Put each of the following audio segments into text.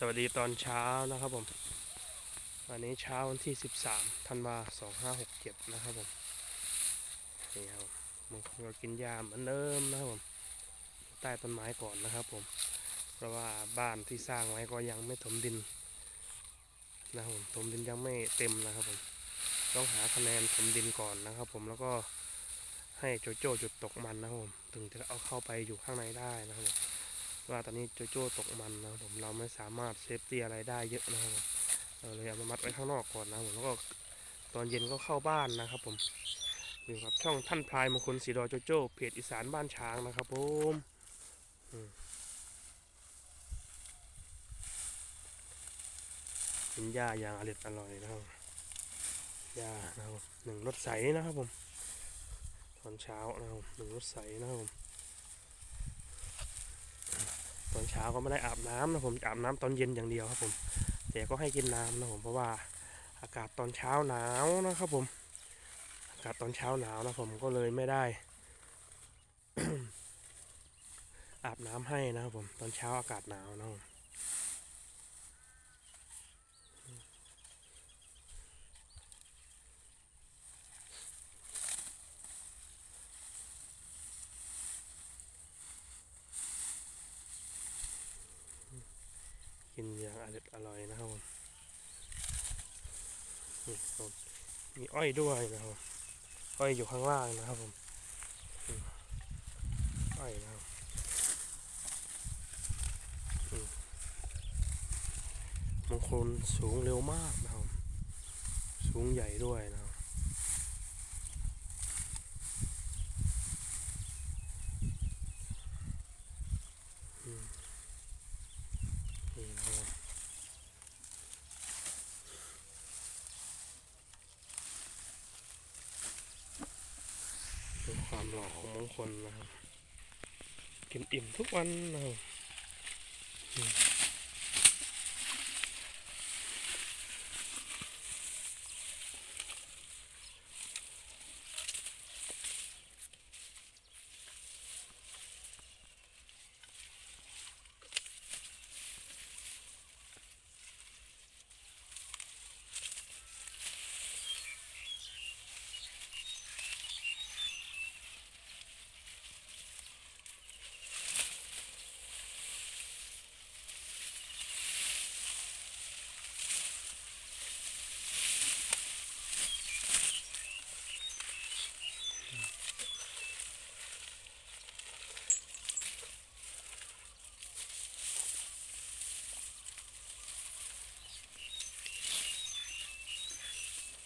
สวัสดีตอนเช้านะครับผมวันนี้เช้าวันที่ 13ธันวา2567 นะครับผมนี่ครับบางคนก็กินยาเหมือนเดิมนะครับผมใต้ต้นไม้ก่อนนะครับผม เพราะว่าบ้านที่สร้างไว้ก็ยังไม่ถมดินนะครับผมถมดินยังไม่เต็มนะครับผมต้องหาคะแนนถมดินก่อนนะครับผมแล้วก็ให้โจโจ้จุดตกมันนะครับผมถึงจะเอาเข้าไปอยู่ข้างในได้นะครับผม ว่าตอนนี้โจโจ้ตกมันนะผมเราไม่สามารถเซฟตี้อะไรได้เยอะนะครับผมเราเลยเอามามัดไว้ข้างนอกก่อนนะผมแล้วก็ตอนเย็นก็เข้าบ้านนะครับ ผมอยู่กับช่องท่านพลายมงคลสีดอโจโจ้เพจอีสานบ้านช้างนะครับผมอืมกินหญ้าอย่างอร่อยอร่อยนะครับหญ้านะครับหนึ่งรถใสนะครับผม ตอนเช้านะครับหนึ่งรถใสนะครับผม อนเช้าก็ไม่ได้อาบน้ำนะผมอาบน้ำตอนเย็นอย่างเดียวครับผมแต่ก็ให้กินน้ำนะผมเพราะว่าอากาศตอนเช้าหนาวนะครับผมอากาศตอนเช้าหนาวนะผมก็เลยไม่ได้ อาบน้ำให้นะครับผมตอนเช้าอากาศหนาวนะผม กินอย่างอร่อยนะครับผมนี่ครับผมมีอ้อยด้วยนะครับอ้อยอยู่ข้างล่างนะครับผมอ้อยนะครับมมงคลสูงเร็วมากนะครับสูงใหญ่ด้วยนะครับอืมนี่นะครับ เป็น ความหล่อของมงคลนะครับกินอิ่มทุกวันนะครับ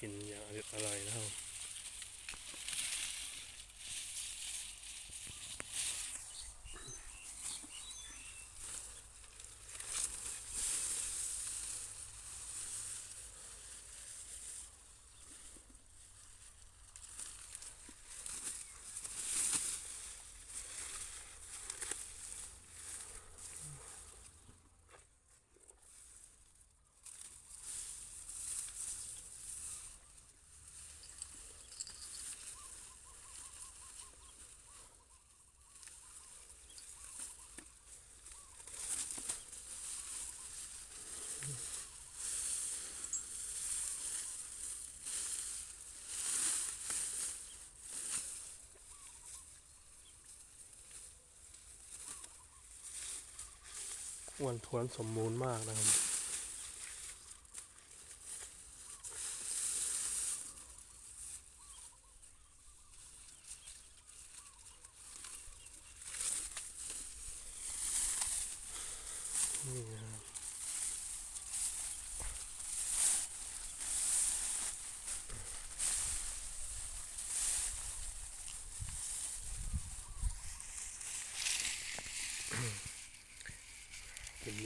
กินอย่างอร่อยนะครับ อ้วนท้วนสมบูรณ์มากนะครับ นี่นะครับ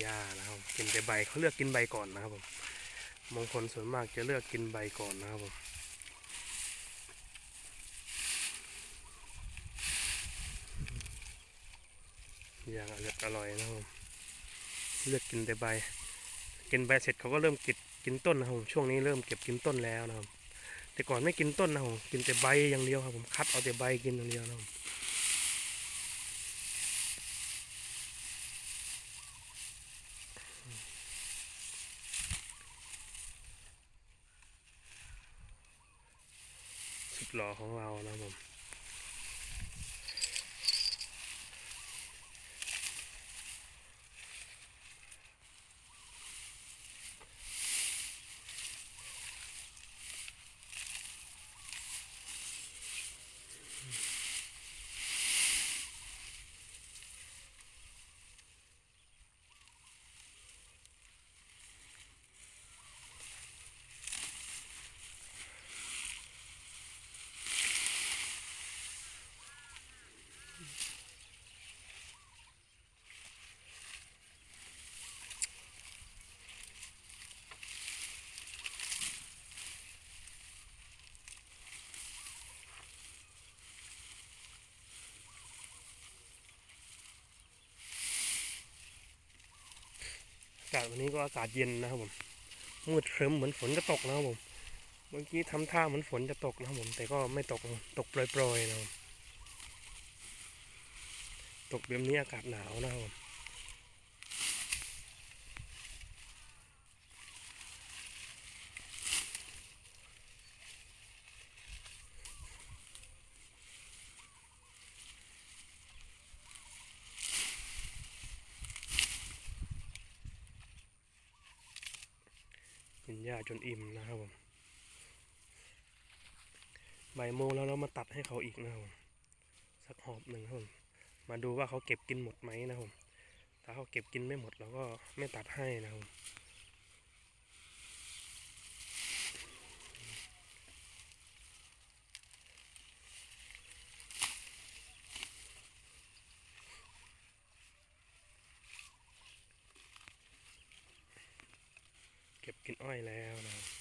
ญ้านะครับกินแต่ใบเขาเลือกกินใบก่อนนะครับผมมงคลส่วนมากจะเลือกกินใบก่อนนะครับผมอย่างอร่อยอร่อยนะครับผมเลือกกินแต่ใบ กินใบเสร็จเขาก็เริ่มก็บกินต้นนะครับผมช่วงนี้เริ่มเก็บกินต้นแล้วนะครับแต่ก่อนไม่กินต้นนะครับผมกินแต่ใบอย่างเดียวครับผมคัดเอาแต่ใบกินอย่างเดียวนะครับ สุดหล่อของเรานะผมากาศวันนี้ก็อากาศเย็นนะครับผมมืดครึ้มเหมือนฝนจะตกนะครับผมเมื่อกี้ทำท่าเหมือนฝนจะตกนะครับผมแต่ก็ไม่ตกตกโปรยๆนะครับตกแบบนี้อากาศหนาวนะครับผม หญ้าจนอิ่มนะครับผมบ่ายโมงแล้วเรามาตัดให้เขาอีกนะครับผมสักหอบหนึ่งครับผมมาดูว่าเขาเก็บกินหมดไหมนะครับผมถ้าเขาเก็บกินไม่หมดเราก็ไม่ตัดให้นะครับผมเกินอ้อยแล้วนะครับ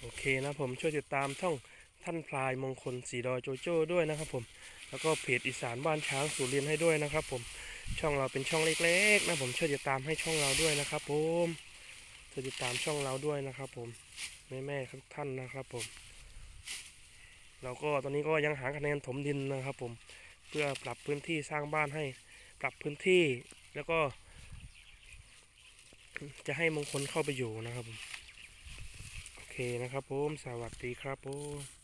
โอเค นะผมช่วยติดตามช่องท่านพลายมงคลสีดอยโจโจ้ด้วยนะครับผมแล้วก็เพจอีสานบ้านช้างสุรินให้ด้วยนะครับ ผมช่องเราเป็นช่องเล็กๆ นะผมช่วยติดตามให้ช่องเราด้วยนะครับ ผมช่วยติดตามช่องเราด้วยนะครับ ผมแม่แม่ๆทุกท่านนะครับผมเราก็ตอนนี้ก็ยังหาคะแนนถมดินนะครับ ผมเพื่อปรับพื้นที่สร้างบ้านให้ปรับพื้นที่แล้วก็ จะให้มงคลเข้าไปอยู่นะครับผม นะครับผม สวัสดีครับผม